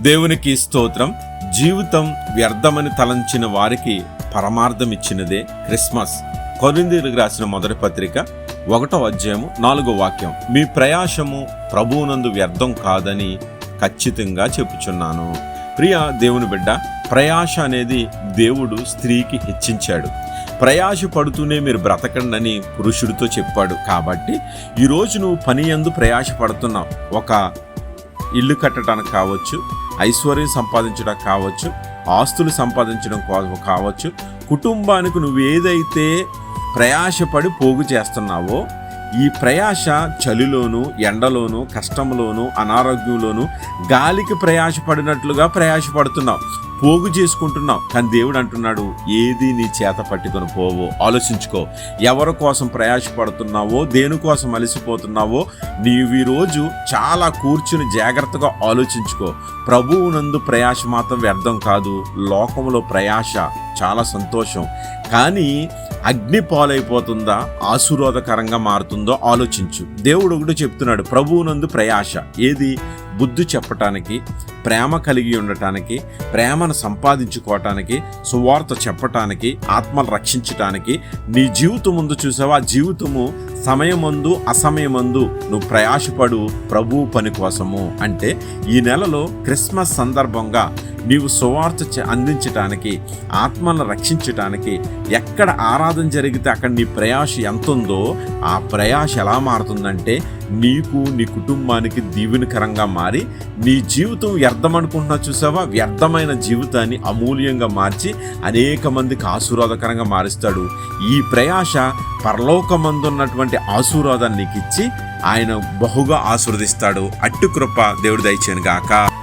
దేవునికి స్తోత్రం. జీవితం వ్యర్థమని తలంచిన వారికి పరమార్థం ఇచ్చినదే క్రిస్మస్. కొరిందీలకు రాసిన మొదటి పత్రిక ఒకటో అధ్యాయము నాలుగో వాక్యం. మీ ప్రయాసము ప్రభువునందు వ్యర్థం కాదని ఖచ్చితంగా చెప్పుచున్నాను. ప్రియ దేవుని బిడ్డ ప్రయాస అనేది దేవుడు స్త్రీకి హెచ్చించాడు. ప్రయాస పడుతూనే మీరు బ్రతకండి పురుషుడితో చెప్పాడు. కాబట్టి ఈరోజు నువ్వు పని ఎందు ప్రయాస పడుతున్నావు. ఒక ఇల్లు కట్టడానికి కావచ్చు ఐశ్వర్యం సంపాదించడం కావచ్చు ఆస్తులు సంపాదించడం కో- కావచ్చు కుటుంబానికి నువ్వు ఏదైతే ప్రయాసపడి పోగు చేస్తున్నావో ఈ ప్రయాస చలిలోను ఎండలోను కష్టంలోను అనారోగ్యంలోను గాలికి ప్రయాసపడినట్లుగా ప్రయాసపడుతున్నావు. పోగు చేసుకుంటున్నావు. కానీ దేవుడు అంటున్నాడు ఏది నీ చేత పట్టుకొని పోవో ఆలోచించుకో. ఎవరి కోసం ప్రయాసపడుతున్నావో దేనికోసం అలసిపోతున్నావో నీవు ఈరోజు చాలా కూర్చుని జాగ్రత్తగా ఆలోచించుకో. ప్రభువునందు ప్రయాస మాత్రం వ్యర్థం కాదు. లోకంలో ప్రయాస చాలా సంతోషం. కానీ అగ్ని పాలైపోతుందా? ఆశీర్వాదకరంగా మారుతుందో ఆలోచించు. దేవుడు ఒకటి చెప్తున్నాడు ప్రభువునందు ప్రయాస. ఏది? బుద్ధి చెప్పటానికి ప్రేమ కలిగి ఉండటానికి ప్రేమను సంపాదించుకోవటానికి సువార్త చెప్పటానికి ఆత్మలు రక్షించటానికి నీ జీవితం ముందు చూసావా? జీవితము సమయమందు అసమయమందు నువ్వు ప్రయాసపడు ప్రభు పని కోసము. అంటే ఈ నెలలో క్రిస్మస్ సందర్భంగా నీవు సువార్త అందించటానికి ఆత్మలను రక్షించటానికి ఎక్కడ ఆరాధన జరిగితే అక్కడ నీ ప్రయాస ఎంత ఉందో ఆ ప్రయాస ఎలా మారుతుందంటే నీకు నీ కుటుంబానికి దీవెనకరంగా మారి నీ జీవితం వ్యర్థం అనుకుంటున్నా చూసావా? వ్యర్థమైన జీవితాన్ని అమూల్యంగా మార్చి అనేక మందికి ఆశీర్వాదకరంగా మారుస్తాడు. ఈ ప్రయాస పరలోకమందున్నటువంటి ఆశీర్వాదాన్ని నీకు ఇచ్చి ఆయన బహుగా ఆశీర్వదిస్తాడు. అట్టు కృప దేవుడు దయచేను గాక